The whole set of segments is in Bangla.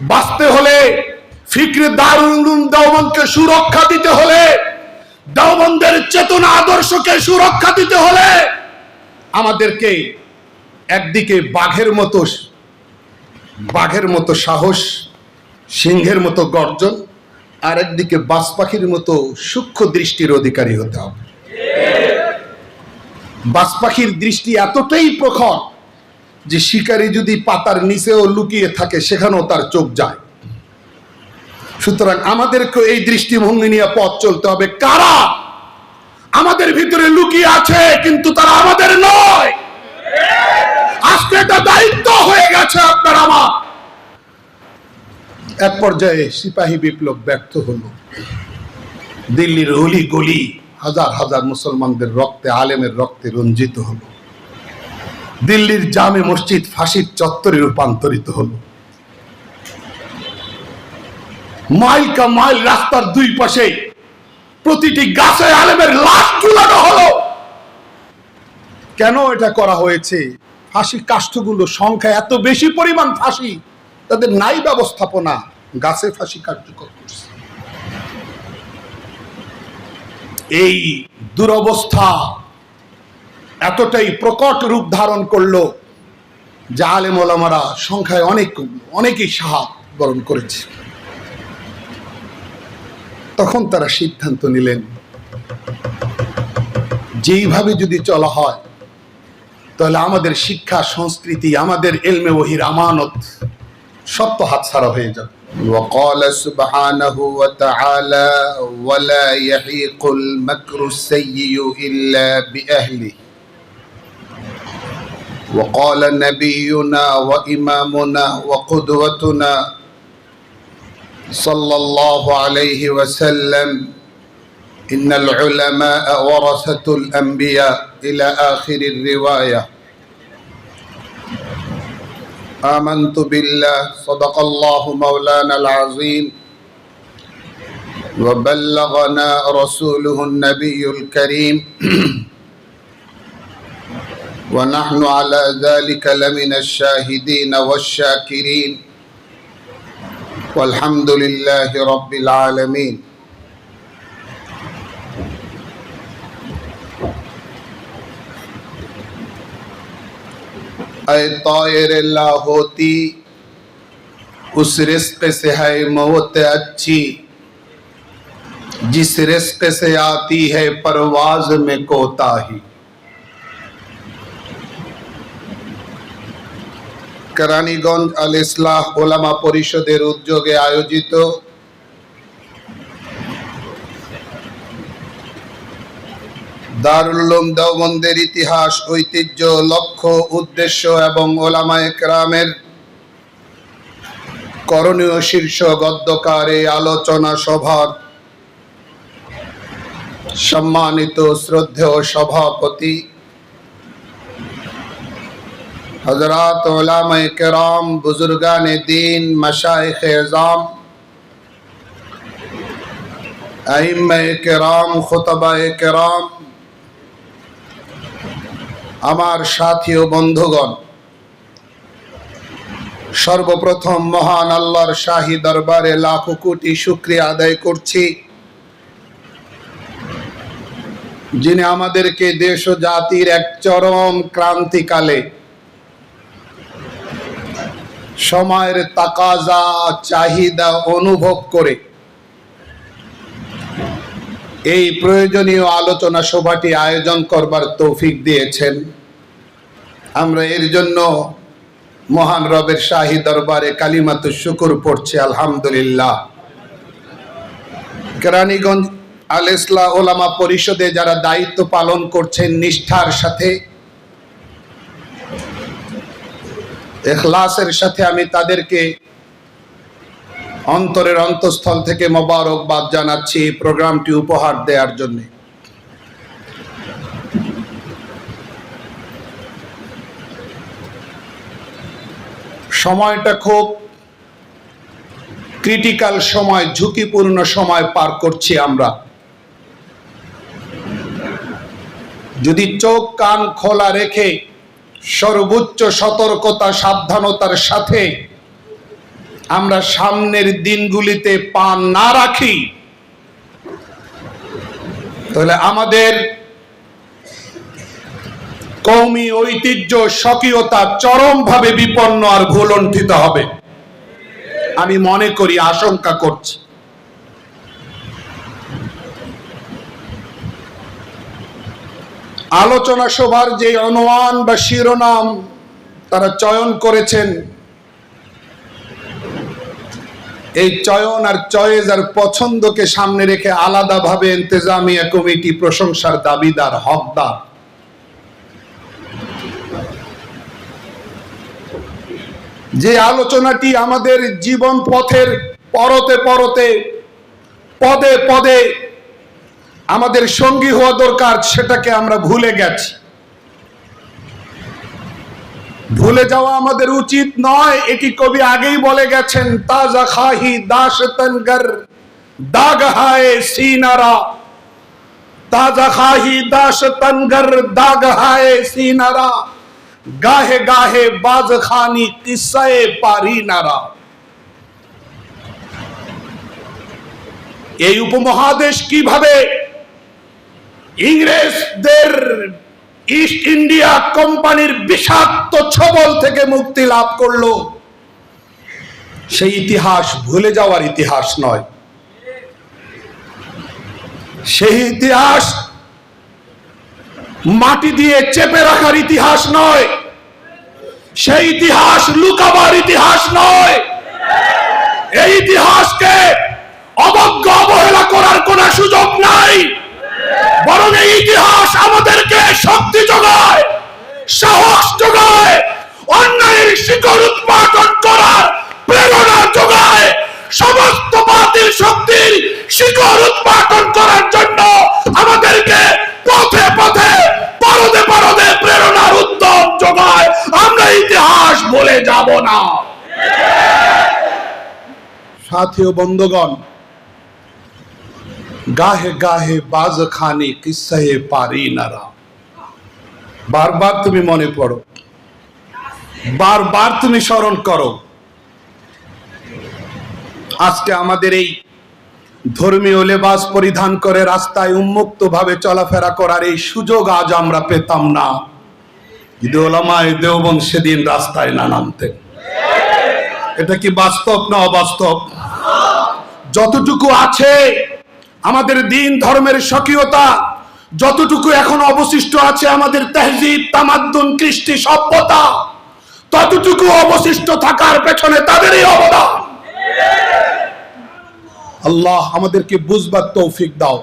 বাঁচতে হলে ফিক্রে দারুল উলুম দেওবন্দকে সুরক্ষা দিতে হলে, দেওবন্দের চেতনা আদর্শকে সুরক্ষা দিতে হলে আমাদেরকে একদিকে বাঘের মতো বাঘের মতো সাহস, সিংহের মতো গর্জন, আর একদিকে বাজ পাখির মতো সূক্ষ্ম দৃষ্টির অধিকারী হতে হবে। বাজ পাখির দৃষ্টি এতটাই প্রখর যে শিকারী যদি পাতার নিচেও লুকিয়ে থাকে, সেখানেও তার চোখ যায়। সুতরাং আমাদেরকে এই দৃষ্টিভঙ্গি নিয়ে পথ চলতে হবে। কারা আমাদের ভিতরে লুকিয়ে আছে, কিন্তু তারা আমাদের নয়? আজকে এটা দায়িত্ব হয়ে গেছে আপনার আমার। এক পর্যায়ে সিপাহী বিপ্লব ব্যর্থ হলো। দিল্লির অলি গলি হাজার হাজার মুসলমানদের রক্তে, আলেমের রক্তে রঞ্জিত হলো। দিল্লির জামে মসজিদ ফাঁসির চত্বরে রূপান্তরিত হলো। মাইল কা মাইল রাস্তার দুই পাশে প্রতিটি গাছে আলেমের লাশ ঝুলানো হলো। কেন এটা করা হয়েছে? ফাঁসি কাষ্ঠগুলো সংখ্যা এত বেশি পরিমাণ ফাঁসি, তাদের নাই ব্যবস্থাপনা গাছে ফাঁসি কার্যকর করছে। এই দুরবস্থা এতটাই প্রকট রূপ ধারণ করলো যে আলেম ওলামারা সংখ্যায় অনেক অনেকেই সাহায্য বরণ করেছে তখন তারা সিদ্ধান্ত নিলেন যেইভাবে যদি চলা হয় তাহলে আমাদের শিক্ষা সংস্কৃতি আমাদের এলমে ওহির আমানত সব তো হাতছাড়া হয়ে যাবে وقال سبحانه وتعالى ولا يحيق المكر السيء إلا بأهله وقال نبينا وإمامنا وقدوتنا صلى الله عليه وسلم إن العلماء ورثة الأنبياء إلى آخر الرواية. آمنت بالله صدق الله مولانا العظيم وبلغنا رسوله النبي الكريم. ونحن على ذلك لمن الشاهدين والشاكرين. والحمد لله رب العالمين. اے طائر اللہ ہوتی اس رزق سے ہے موت اچھی، جس رزق سے آتی ہے پرواز میں کوتا ہی কেরানীগঞ্জ আল ইসলাহ ওলামা পরিষদের উদ্যোগে আয়োজিত দারুল্লুম দেওবন্দের ইতিহাস, ঐতিহ্য, লক্ষ্য, উদ্দেশ্য এবং ওলামা একরামের করণীয় শীর্ষ গদ্যকার এই আলোচনা সভার সম্মানিত শ্রদ্ধেয় সভাপতি হজরত ওলামা কেরাম, বুজুর্গান দিন, মশাইখ এজাম আইম্মা কেরাম খুতবা কেরাম, আমার সাথী ও বন্ধুগণ, সর্বপ্রথম মহান আল্লাহর শাহী দরবারে লাখো কোটি শুক্রিয়া আদায় করছি, যিনি আমাদেরকে দেশ ও জাতির এক চরম ক্রান্তিকালে সময়ের তাকাজা, চাহিদা অনুভব করে। এই প্রয়োজনীয় আলোচনা সভাটি আয়োজন করবার তৌফিক দিয়েছেন। আমরা এর জন্য মহান রবের শাহী দরবারে কালিমাত শুকুর পড়ছি, আলহামদুলিল্লাহ। কেরানীগঞ্জ আল ইসলা ওলামা পরিষদে যারা দায়িত্ব পালন করছেন, নিষ্ঠার সাথে এখলাসের সাথে আমি তাদেরকে অন্তরের অন্তঃস্থল থেকে মোবারকবাদ জানাচ্ছি এই প্রোগ্রামটি উপহার দেওয়ার জন্য। সময়টা খুব ক্রিটিক্যাল সময়, ঝুঁকিপূর্ণ সময় পার করছি আমরা। যদি চোখ কান খোলা রেখে সর্বোচ্চ সতর্কতা, সাবধানতার সাথে আমরা সামনের দিনগুলিতে পা না রাখি। তাহলে আমাদের কৌমি ঐতিহ্য, স্বকীয়তা চরমভাবে বিপন্ন আর ভুলণ্ঠিত হবে। আমি মনে করি, আশঙ্কা করছি। আলোচনা সভার যে অনুমান বা শিরোনাম তারা চয়ন করেছেন, এই চয়ন আর চয়েজ আর পছন্দকে সামনে রেখে আলাদাভাবে ইন্তেজামিয়া কমিটি প্রশংসার দাবিদার হকদার। যে আলোচনাটি আমাদের জীবন পথের পরতে পরতে, পদে পদে আমাদের সঙ্গী হওয়া দরকার, সেটাকে আমরা ভুলে গেছি। ভুলে যাওয়া আমাদের উচিত নয়, এটি কবি আগেই বলে গেছেন, তাজা খাহি দাস তনগর দাগ হায় সিনারা। তাজা খাহি দাস তনগর দাগ হায় সিনারা। গাহে গাহে বাজ খানি কিসায়ে পারি নারা। এই উপমহাদেশ কীভাবে ইংরেজদের ইস্ট ইন্ডিয়া কোম্পানির বিষাক্ত ছবল থেকে মুক্তি লাভ করল। সেই ইতিহাস ভুলে যাওয়ার ইতিহাস নয়। সেই ইতিহাস মাটি দিয়ে চেপে রাখার ইতিহাস নয়। সেই ইতিহাস লুকাবার ইতিহাস নয়। এই ইতিহাসকে অবজ্ঞ অবহেলা করার কোন সুযোগ নাই। বরং এই ইতিহাস আমাদেরকে শক্তি যোগায়, সাহস যোগায়, অন্যায়ের শিকড় উৎপাদন করার প্রেরণা যোগায়, সমস্ত বাতিল শক্তির শিকড় উৎপাদন করার জন্য আমাদেরকে পথে পথে, পরদে পরদে প্রেরণার উদ্যম যোগায়। আমরা ইতিহাস বলে যাব না। সাথী ও বন্ধুগণ গাহে গাহে বাজ খানে কিসাহে পারি নারা বারবার তুমি মনে পড়ো বারবার তুমি স্মরণ করো আজকে আমাদের এই ধর্মীয় লেবাস পরিধান করে রাস্তায় উন্মুক্ত ভাবে চলাফেরা করার এই সুযোগ আজ আমরা পেতাম না। যদি ওলামায় সেদিন রাস্তায় না নামতেন। এটা কি বাস্তব না অবাস্তব? যতটুকু আছে আমাদের দিন ধর্মের স্বকীয়তা যতটুকু এখন অবশিষ্ট আছে আমাদের তেহজিব, তামাদ্দুন, কৃষ্টি, সভ্যতা, ততটুকু অবশিষ্ট থাকার পেছনে তাদেরই অবদান। আল্লাহ আমাদেরকে বুঝবার তৌফিক দাও।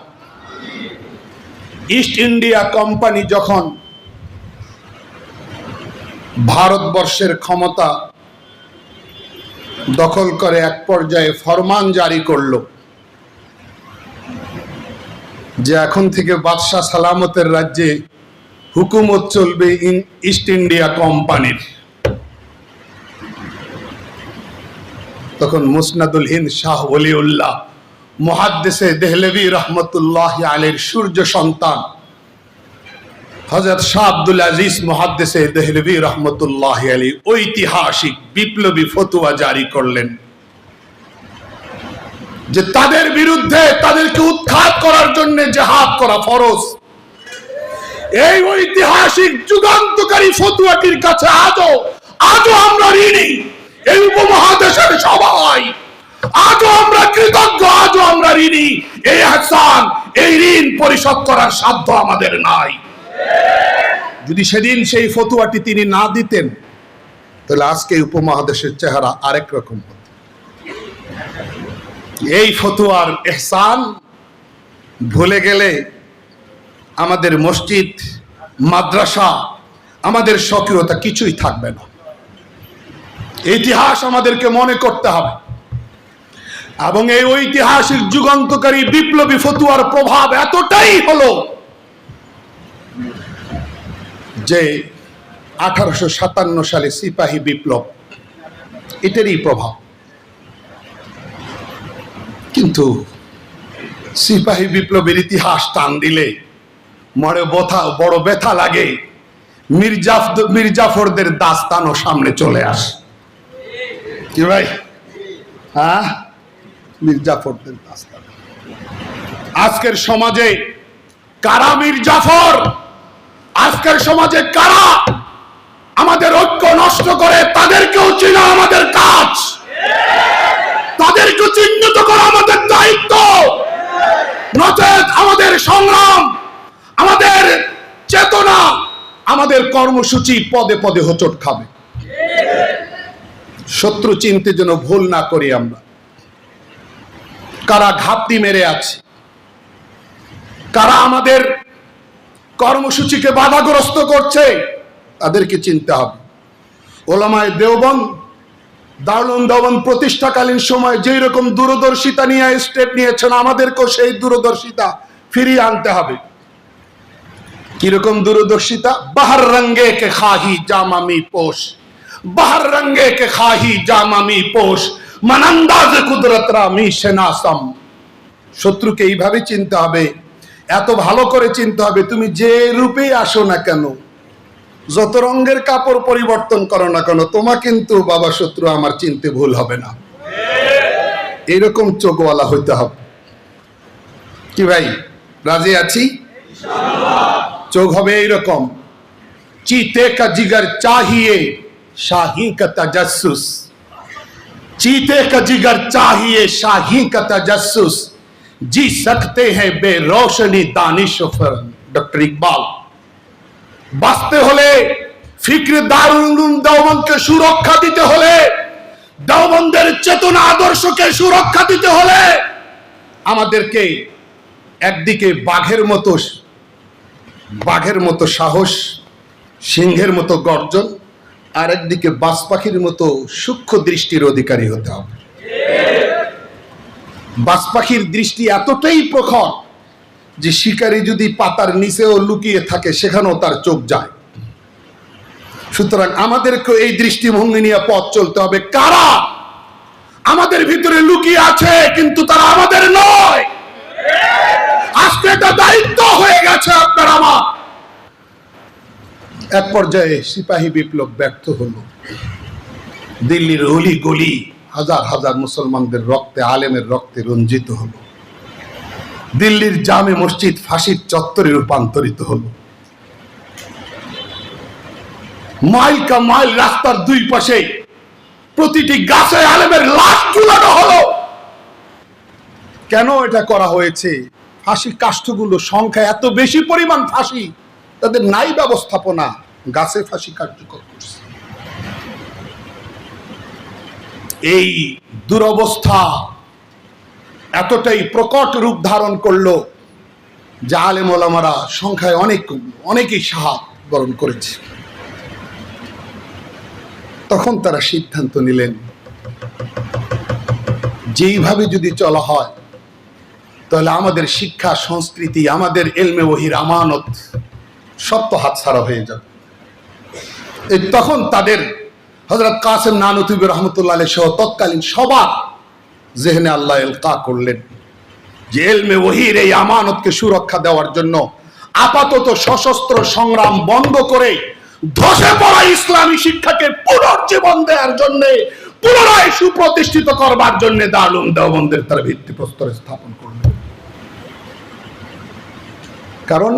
ইস্ট ইন্ডিয়া কোম্পানি যখন ভারতবর্ষের ক্ষমতা দখল করে এক পর্যায়ে ফরমান জারি করল যে এখন থেকে বাদশাহ সালামতের রাজ্যে হুকুমত চলবে ইন ইস্ট ইন্ডিয়া কোম্পানির। তখন মুসনাদুল হিন্দ শাহ ওলিউল্লাহ মহাদ্দেশে দেহলেভি রহমতুল্লাহ আলীর সূর্য সন্তান হজরত শাহ আব্দুল আজিজ মহাদ্দেশে দেহলেভি রহমতুল্লাহ আলী ঐতিহাসিক বিপ্লবী ফতুয়া জারি করলেন। যে তাদের বিরুদ্ধে তাদেরকে উৎখাত করার জন্য জেহাদ করা ফরজ। এই ঐতিহাসিক যুগান্তকারী ফতুয়াটির কাছে আজও আজও আমরা ঋণী। এই উপমহাদেশের সবাই, আজও আমরা কৃতজ্ঞ, আজও আমরা ঋণী। এই আহসান, এই ঋণ পরিশোধ করার সাধ্য আমাদের নাই। যদি সেদিন সেই ফতুয়াটি তিনি না দিতেন, তাহলে আজকে উপমহাদেশের চেহারা আরেক রকম হতো। এই ফতুয়ার এহসান ভুলে গেলে আমাদের মসজিদ, মাদ্রাসা, আমাদের সক্রিয়তা কিছুই থাকবে না। ইতিহাস আমাদেরকে মনে করতে হবে। এবং এই ঐতিহাসিক যুগান্তকারী বিপ্লবী ফতুয়ার প্রভাব এতটাই হলো যে আঠারোশো সাতান্ন সালে সিপাহী বিপ্লব, এটারই প্রভাব। কিন্তু সিপাহী বিপ্লবের ইতিহাস টান দিলে মরে বথা, বড় ব্যথা লাগে। মির্জাফ মির্জাফরদের দাস্তানও সামনে চলে আসে। কি ভাই? হ্যাঁ? মির্জাফরদের দাস্তান। আজকের সমাজে কারা মীর জাফর আজকের সমাজে কারা আমাদের ঐক্য নষ্ট করে তাদেরকেও চেনা আমাদের কাজ। তাদেরকে চিহ্নিত করা আমাদের দায়িত্ব। নচেত আমাদের সংগ্রাম, আমাদের চেতনা, আমাদের কর্মসূচি পদে পদে হোঁচট খাবে। শত্রু চিনতে যেন ভুল না করি আমরা। কারা ঘাপটি মেরে আছে, কারা আমাদের কর্মসূচিকে বাধাগ্রস্ত করছে, তাদেরকে চিনতে হবে। ওলামায় দেওবন দারুণ দেওবন প্রতিষ্ঠাকালীন সময় যেই রকম দূরদর্শিতা নিয়ে স্টেপ নিয়েছেন, আমাদেরকেও সেই দূরদর্শিতা ফিরিয়ে আনতে হবে। কীরকম দূরদর্শিতা? বাহার রঙ্গে কে খাহি জামামি পোষ। বাহার রঙ্গে কে খাহি জামামি পোষ। মানান্দাজ কুদরতরা মি সেনাসম। শত্রুকে এইভাবে চিনতে হবে, এত ভালো করে চিনতে হবে, তুমি যে রূপেই আসো না কেন? যত রঙের কাপড় পরিবর্তন করো না কেন তোমা কিন্তু বাবা শত্রু আমার চিনতে ভুল হবে না এরকম চোখওয়ালা হইতে হবে কি ভাই রাজি আছি চোখ হবে এইরকম चीते का जिगर चाहिए शाही का तजस्सुस चीते का जिगर चाहिए शाही का तजस्सुस जी सकते हैं बेरोशनी दानिश ডক্টর ইকবাল বাঁচতে হলে ফিক্রে উলুম দেওবন্দকে সুরক্ষা দিতে হলে, দেওবন্দের চেতনা আদর্শকে সুরক্ষা দিতে হলে আমাদেরকে একদিকে বাঘের মতো বাঘের মতো সাহস, সিংহের মতো গর্জন, আর একদিকে বাজ পাখির মতো সূক্ষ্ম দৃষ্টির অধিকারী হতে হবে। বাজ পাখির দৃষ্টি এতটাই প্রখর যে শিকারী যদি পাতার নিচেও লুকিয়ে থাকে, সেখানেও তার চোখ যায়। সুতরাং আমাদেরকে এই দৃষ্টিভঙ্গি নিয়ে পথ চলতে হবে। কারা? আমাদের ভিতরে লুকিয়ে আছে, কিন্তু তারা আমাদের নয়। আজকে এটা দায়িত্ব হয়ে গেছে আপনার আমার। এক পর্যায়ে সিপাহী বিপ্লব ব্যর্থ হলো। দিল্লির অলি গলি হাজার হাজার মুসলমানদের রক্তে, আলেমের রক্তে রঞ্জিত হলো। দিল্লির জামে মসজিদ ফাঁসির চত্বরে রূপান্তরিত হলো। মাইল কা মাইল রাস্তার দুই পাশে প্রতিটি গাছে আলেমের লাশ ঝুলানো হলো। কেন এটা করা হয়েছে? ফাঁসি কাষ্ঠগুলো সংখ্যা এত বেশি পরিমাণ ফাঁসি, তাদের নাই ব্যবস্থাপনা। গাছে ফাঁসি কার্যকর করছে। এই দুরবস্থা এতটাই প্রকট রূপ ধারণ করল যে আলেম ওলামারা সংখ্যায় অনেক, অনেকেই সাহাব বরণ করেছে। তখন তারা সিদ্ধান্ত নিলেন, যেইভাবে যদি চলা হয়, তাহলে আমাদের শিক্ষা, সংস্কৃতি, আমাদের এলমে ওহির আমানত তো হাতছাড়া হয়ে যাবে। তখন তাদের হজরত কাসেম নানুতুবি রহমতুল্লাহ সহ তৎকালীন সবার জেহেনে আল্লাহ এলকা করলেন। যে এলমে ওহির এই আমানতকে সুরক্ষা দেওয়ার জন্য আপাতত সশস্ত্র সংগ্রাম বন্ধ করে ধসে পড়া ইসলামী শিক্ষাকে পুনর্জীবন দেওয়ার জন্য, পুনরায় সুপ্রতিষ্ঠিত করবার জন্য দারুণ দেওবন্দের তার ভিত্তিপ্রস্তর স্থাপন করলেন। কারণ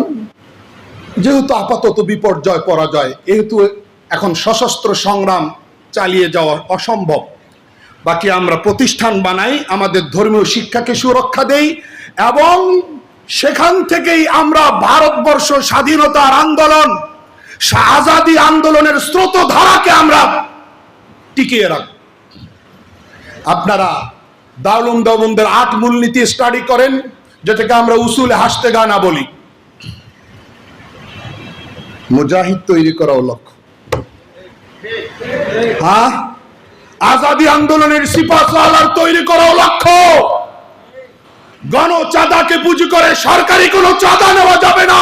যেহেতু আপাতত বিপর্যয়, পরাজয় যেহেতু এখন সশস্ত্র সংগ্রাম চালিয়ে যাওয়া অসম্ভব। বাকি আমরা প্রতিষ্ঠান বানাই, আমাদের ধর্মীয় শিক্ষাকে সুরক্ষা দেই এবং সেখান থেকেই আমরা ভারতবর্ষ স্বাধীনতার আন্দোলন, আজাদি আন্দোলনের স্রোতধারাকে আমরা টিকিয়ে রাখব। আপনারা দারুল দেওবন্দের আট মূলনীতি স্টাডি করেন, যেটাকে আমরা উসুলে হাসতে গানা বলি। মুজাহিদ তৈরি করাও লক্ষ্য। হ্যাঁ? আজাদি আন্দোলনের সিপাহসালার তৈরি করা লক্ষ্য। গণ চাঁদাকে পুঁজি করে সরকারি কোনো চাঁদা নেওয়া যাবে না।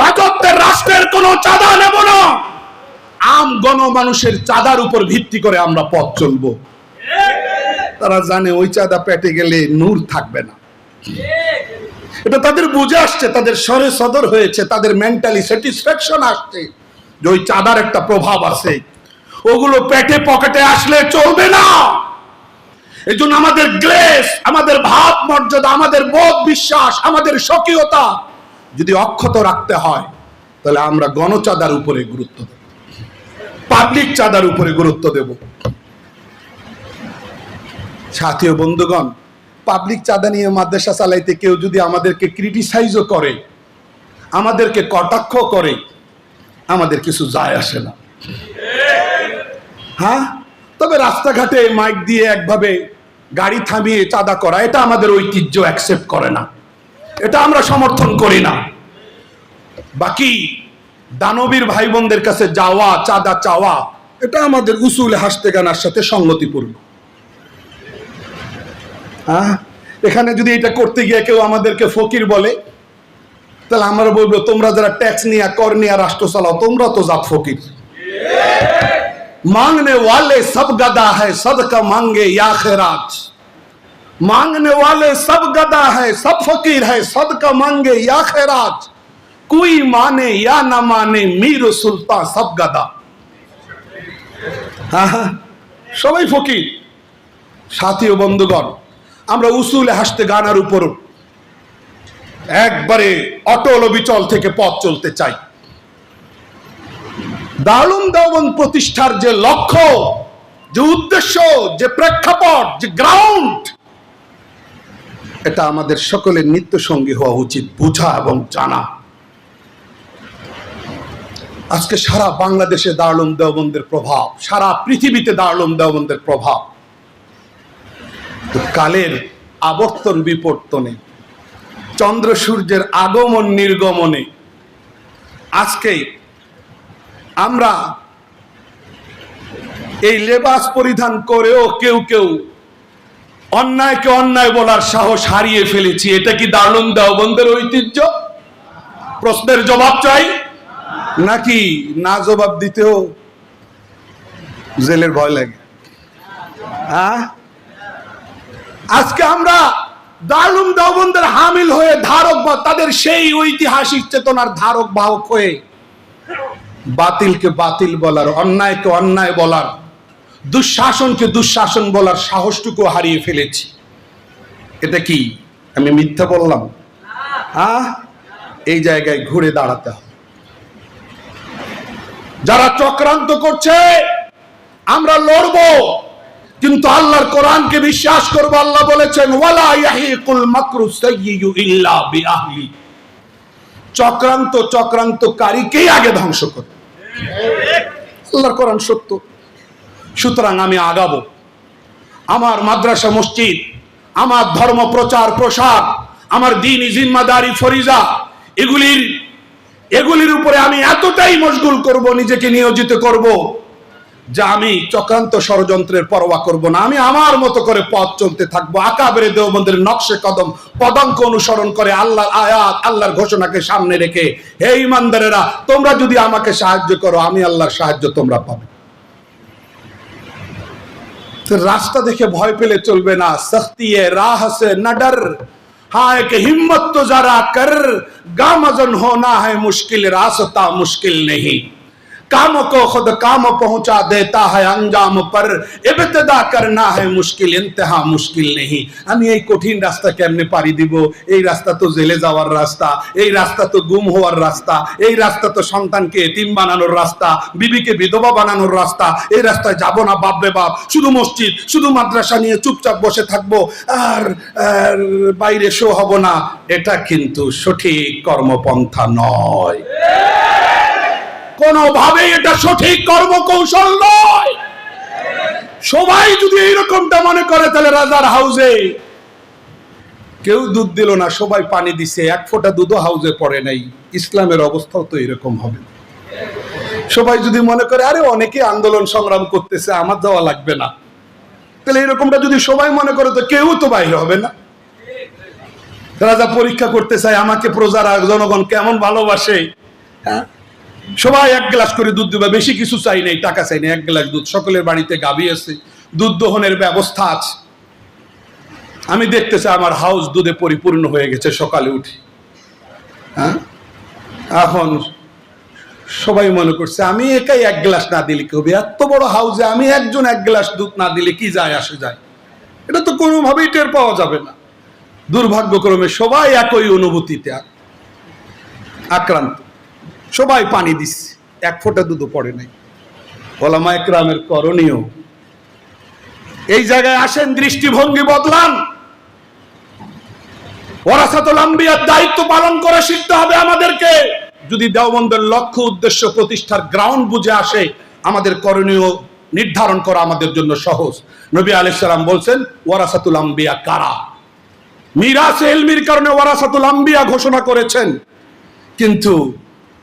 রাজত্বের রাষ্ট্রের কোনো চাঁদা নেব না। আম গণ মানুষের চাঁদার উপর ভিত্তি করে আমরা পথ চলবো। তারা জানে ওই চাঁদা পেটে গেলে নূর থাকবে না। এটা তাদের বুঝে আসছে, তাদের স্বরে সদর হয়েছে, তাদের মেন্টালি স্যাটিসফ্যাকশন আসছে যে ওই চাঁদার একটা প্রভাব আছে। ওগুলো পেটে পকেটে আসলে চলবে না। এই জন্য আমাদের গ্লেস, আমাদের ভাব মর্যাদা, আমাদের বোধ বিশ্বাস, আমাদের স্বকীয়তা যদি অক্ষত রাখতে হয়, তাহলে আমরা গণচাঁদার উপরে গুরুত্ব দেব। পাবলিক চাঁদার উপরে গুরুত্ব দেব। সাথীয় বন্ধুগণ, পাবলিক চাঁদা নিয়ে মাদ্রাসা চালাইতে কেউ যদি আমাদেরকে ক্রিটিসাইজও করে, আমাদেরকে কটাক্ষ করে, আমাদের কিছু যায় আসে না। হ্যাঁ? তবে রাস্তাঘাটে মাইক দিয়ে একভাবে গাড়ি থামিয়ে চাঁদা করা, এটা আমাদের ঐতিহ্য অ্যাকসেপ্ট করে না। এটা আমরা সমর্থন করি না। বাকি দানবীর ভাই বোনদের কাছে যাওয়া, চাঁদা চাওয়া, এটা আমাদের উসুল হাসতে গানার সাথে সঙ্গতিপূর্ণ। হ্যাঁ? এখানে যদি এটা করতে গিয়ে কেউ আমাদেরকে ফকির বলে, তাহলে আমরা বলব, তোমরা যারা ট্যাক্স নিয়ে, কর নিয়ে, রাষ্ট্র চালাও, তোমরা তো জাত ফকির। मांगने वाले सब गदा है सदका मांगे या खैरात मांगने वाले सब गदा है सब फकीर है सदका मांगे या खैरात कोई माने या ना माने मीर सुल्तान सब गदा হ্যাঁ, হ্যাঁ, সবাই ফকির সাথী ও বন্ধুগণ আমরা উসুলে হাসতে গানার উপর একবারে অটল অবিচল থেকে পথ চলতে চাই দারুম দেওবন্দ প্রতিষ্ঠার যে লক্ষ্য, যে উদ্দেশ্য, যে প্রেক্ষাপট, যে গ্রাউন্ড এটা আমাদের সকলের নিত্য সঙ্গী হওয়া উচিত বোঝা এবং জানা। আজকে সারা বাংলাদেশে দারুম দেওবন্দের প্রভাব, সারা পৃথিবীতে দারুম দেওবন্দের প্রভাব। কালের আবর্তন বিবর্তনে চন্দ্র সূর্যের আগমন নির্গমনে, আজকে আমরা এই লেবাস পরিধান করেও কেউ কেউ অন্যায়কে অন্যায় বলার সাহস হারিয়ে ফেলেছি। এটা কি দারুণ দেওবন্দের ঐতিহ্য? প্রশ্নের জবাব চাই? নাকি না জবাব দিতেও জেলের ভয় লাগে? হ্যাঁ? আজকে আমরা দারুম দেওবন্দের হামিল হয়ে ধারক বা তাদের সেই ঐতিহাসিক চেতনার ধারক বাহক হয়ে বাতিলকে বাতিল বলার, অন্যায়কে অন্যায় বলার, দুঃশাসনকে দুঃশাসন বলার সাহসটুকু হারিয়ে ফেলেছি। এটা কি আমি মিথ্যা বললাম? হ্যাঁ? এই জায়গায় ঘুরে দাঁড়াতে হবে। যারা চক্রান্ত করছে, আমরা লড়বো, কিন্তু আল্লাহর কোরআনকে বিশ্বাস করব, আল্লাহ বলেছেন, ওয়ালা ইয়াহিকুল মাকরু সাইয়্যু ইল্লা বিআহলি। চক্রান্ত চক্রান্তকারীকেই আগে ধ্বংস করে আল্লাহর কোরআন সত্য। সুতরাং আমি আগাবো। আমার মাদ্রাসা মসজিদ, আমার ধর্ম প্রচার প্রসার, আমার দিন জিম্মাদারি ফরিজা, এগুলির এগুলির উপরে আমি এতটাই মশগুল করব, নিজেকে নিয়োজিত করব। যে আমি চক্রান্ত ষড়যন্ত্রের পরোয়া করব না। আমি আমার মতো করে পথ চলতে থাকব। আকাবেরে দেওবন্দের নকশে কদম, পদঙ্ক অনুসরণ করে আল্লাহ আয়াত, আল্লাহর ঘোষণাকে সামনে রেখে, হে ইমানদারেরা, তোমরা যদি আমাকে সাহায্য করো, আমি আল্লাহর সাহায্য তোমরা পাবে। রাস্তা দেখে ভয় পেলে চলবে না। সখতিয়ে রাহ নাডার, হায় হিম্মত তো যারা কর গা মজন হো না হ্যাঁ মুশকিল, রাস্তা মুশকিল নেই। काम को खुद काम पहुंचा देता है अंजाम पर इब्तदा करना है मुश्किल इंतहा मुश्किल नहीं আমি এই কঠিন রাস্তা কেমনে পাড়ি দিব এই রাস্তা তো জেলে যাওয়ার রাস্তা এই রাস্তা তো গুম হওয়ার রাস্তা এই রাস্তা তো সন্তানকে এতিম বানানোর রাস্তা বিবিকে বিধবা বানানোর রাস্তা এই রাস্তায় যাব না বাপরে বাপ শুধু মসজিদ শুধু মাদ্রাসা নিয়ে চুপচাপ বসে থাকবো আর আর বাইরে শো হব না এটা কিন্তু সঠিক কর্মপন্থা নয় কোনোভাবেই এটা সঠিক কর্মকৌশল নয়। সবাই যদি এইরকমটা মনে করে, তাহলে রাজার হাউসে কেউ দুধ দিল না, সবাই পানি দিছে, এক ফোঁটা দুধও হাউসে পড়ে নাই। ইসলামের অবস্থাও তো এরকম হবে। সবাই যদি মনে করে, আরে অনেকে আন্দোলন সংগ্রাম করতেছে, আমার যাওয়া লাগবে না। তাহলে এরকমটা যদি সবাই মনে করে, তো কেউ তো বাইরে হবে না। রাজা পরীক্ষা করতে চায়, আমাকে প্রজারা, জনগণ কেমন ভালোবাসে হ্যাঁ? সবাই এক গ্লাস করে দুধ দেবে। বেশি কিছু চাই নাই, টাকা চাই না এক গ্লাস দুধ। সকলের বাড়িতে গাভী আছে, দুধ দহনের ব্যবস্থা আছে। আমি দেখতে চাই আমার হাউস দুধে পরিপূর্ণ হয়ে গেছে, সকালে উঠে। হ্যাঁ? এখন সবাই মনে করছে, আমি একাই এক গ্লাস না দিলে কি হবে? এত বড় হাউসে আমি একজন এক গ্লাস দুধ না দিলে কি যায়, আসে যায়? এটা তো কোনোভাবেই টের পাওয়া যাবে না। দুর্ভাগ্যক্রমে সবাই একই অনুভূতিতে আক্রান্ত। সবাই পানি দিচ্ছে এক ফোঁটা দুধও পড়ে নাই। ওলামা একরামের করণীয়। এই জায়গায় আসেন, দৃষ্টিভঙ্গি বদলান। ওরাসাতুল আম্বিয়ার দায়িত্ব পালন করে শিখতে হবে আমাদেরকে। যদি দেওবন্দের লক্ষ্য, উদ্দেশ্য, প্রতিষ্ঠার গ্রাউন্ড বুঝে আসে, আমাদের করণীয় নির্ধারণ করা আমাদের জন্য সহজ। নবী আলাইসাল্লাম বলছেন ওয়ারাসাতুল আম্বিয়া কারা? মিরাস এলমির কারণে ওয়ারাসাতুল আম্বিয়া ঘোষণা করেছেন। কিন্তু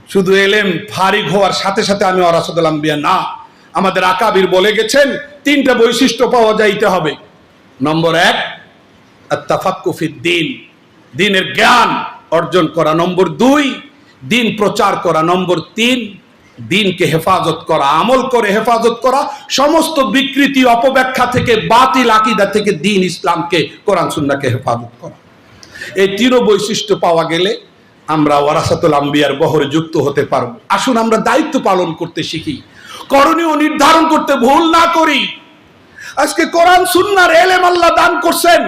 শুধু এলেম ফারিক হওয়ার সাথে সাথে আমি ওয়ারাসাতুল আম্বিয়া। না, আমাদের আকাবির বলে গেছেন, তিনটা বৈশিষ্ট্য পাওয়া যাইতে হবে। নম্বর এক আত্তাফাক্কুফিদ দিন। দিনের জ্ঞান অর্জন করা নম্বর দুই, দিন প্রচার করা নম্বর তিন, দিনকে হেফাজত করা, আমল করে হেফাজত করা, সমস্ত বিকৃতি অপব্যাখ্যা থেকে বাতিল আকিদা থেকে দিন ইসলামকে কোরআন সুন্নাকে হেফাজত করা। এই তিনও বৈশিষ্ট্য পাওয়া গেলে আমরা ওয়ারাসাতুল আম্বিয়ার বহরে যুক্ত হতে পারব। আসুন আমরা দায়িত্ব পালন করতে শিখি। করণীয় নির্ধারণ করতে ভুল না করি। আজকে কোরআন, সুন্নার এলেম আল্লাহ দান করছেন।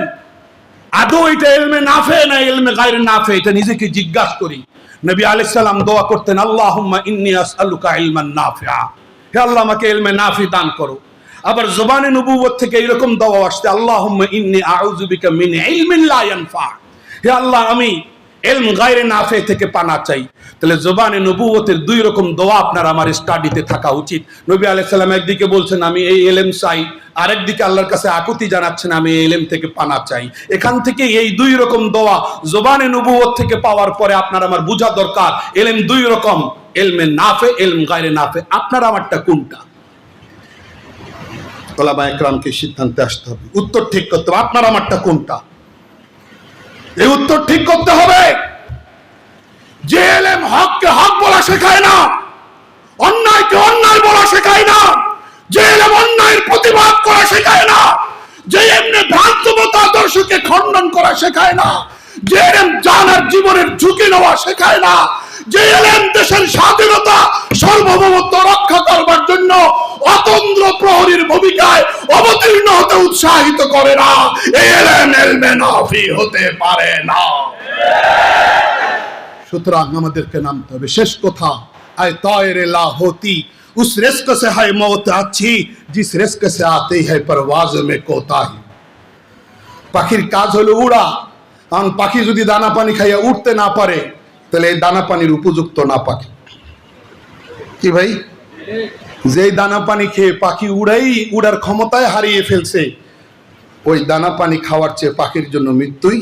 আদৌ এটা এলমে নাফে না এলমে গায়ের নাফে? এটা নিজেকে জিজ্ঞাসা করি। নবী আলাইহিস সালাম দোয়া করতেন, আল্লাহুম্মা ইন্নী আসআলুকা ইলমান নাফিআ। হে আল্লাহ, আমাকে এলমে নাফি দান করো। আবার জবানে নবুয়ত থেকে এরকম দোয়া আসছে, আল্লাহুম্মা ইন্নি আউযু বিকা মিন ইলমিন লা ইয়ানফা। হে আল্লাহ, আমি এলম গায়রে নাফে থেকে পানা চাই। তাহলে জবানে নবুয়তের দুই রকম দোয়া আপনার আমার স্টাডিতে থাকা উচিত। নবী আলাইহিস সালাম একদিকে বলছেন, আমি এই এলেম চাই। আরেকদিকে আল্লাহর কাছে আকুতি জানাচ্ছেন, আমি এই এলেম থেকে পানা চাই। এখান থেকে এই দুই রকম দোয়া জবানে নবুয়ত থেকে পাওয়ার পরে আপনার আমার বোঝা দরকার, এলেম দুই রকম, এলমে নাফে, এলম গায়রে নাফে। আপনার আমারটা কোনটা? ওলামা একরামকে সিদ্ধান্তে আসতে হবে। উত্তর ঠিক করতে হবে, আপনার আমারটা কোনটা? এই উত্তর ঠিক করতে হবে। যে এলেম হককে হক বলা শেখায় না, অন্যায়কে অন্যায় বলা শেখায় না যে এলেম অন্যায়ের প্রতিবাদ করা শেখায় না যে এমনি ভ্রান্তমত আদর্শকে খণ্ডন করা শেখায় না যে এলেম জানার জীবনের ঝুঁকি নেওয়া শেখায় না যে এলেম দেশের স্বাধীনতা, সার্বভৌমত্ব রক্ষা করবার জন্য অতন্ত্র প্রহরীর ভূমিকায় অবতীর্ণ হতে উৎসাহিত করে না এই এলেম এলমে নাফি হতে পারে না সুতরাং আমাদেরকে নামতে হবে শেষ কথা আয় তয়ের লা होती उस रिस्क से है मौत अच्छी जिस रिस्क से आती है परवाज में कोताही পাখির কাজ হলো উড়া কারণ পাখি যদি দানা পানি খাইয়া উঠতে না পারে তাহলে এই দানা পানির উপযুক্ত না পাখি কি ভাই যেই দানা পানি খেয়ে পাখি উড়াই, উড়ার ক্ষমতায় হারিয়ে ফেলছে, ওই দানা পানি খাওয়ার চেয়ে পাখির জন্য মৃত্যুই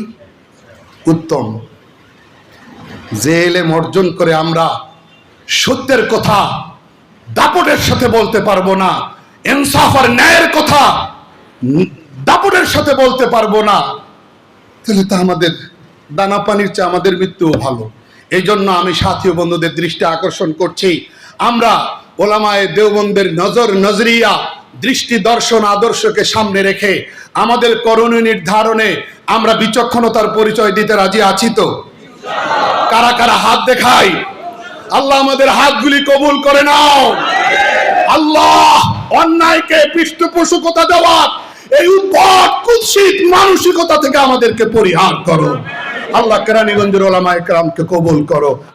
উত্তম। যে এলেম অর্জন করে আমরা সত্যের কথা দাপটের সাথে বলতে পারব না, ইনসাফ আর ন্যায়ের কথা দাপটের সাথে বলতে পারব না, তাহলে তা আমাদের দানা পানির চেয়ে আমাদের মৃত্যুও ভালো। এই জন্য আমি সাথী বন্ধুদের দৃষ্টি আকর্ষণ করছি। আমরা ওলামায়ে দেওবন্দের নজর নজরিয়া, দৃষ্টি দর্শন আদর্শকে সামনে রেখে আমাদের করণীয় নির্ধারণে আমরা বিচক্ষণতার পরিচয় দিতে রাজি আছি তো? কারা কারা হাত দেখাই আল্লাহ আমাদের হাতগুলি কবুল করে নাও। আল্লাহ অন্যায়কে পৃষ্ঠপোষকতা দেওয়ার এই উদ্ভট, কুৎসিত মানসিকতা থেকে আমাদেরকে পরিহার করো। আল্লাহ কেরানীগঞ্জের ওলামা একরামকে কবুল করো।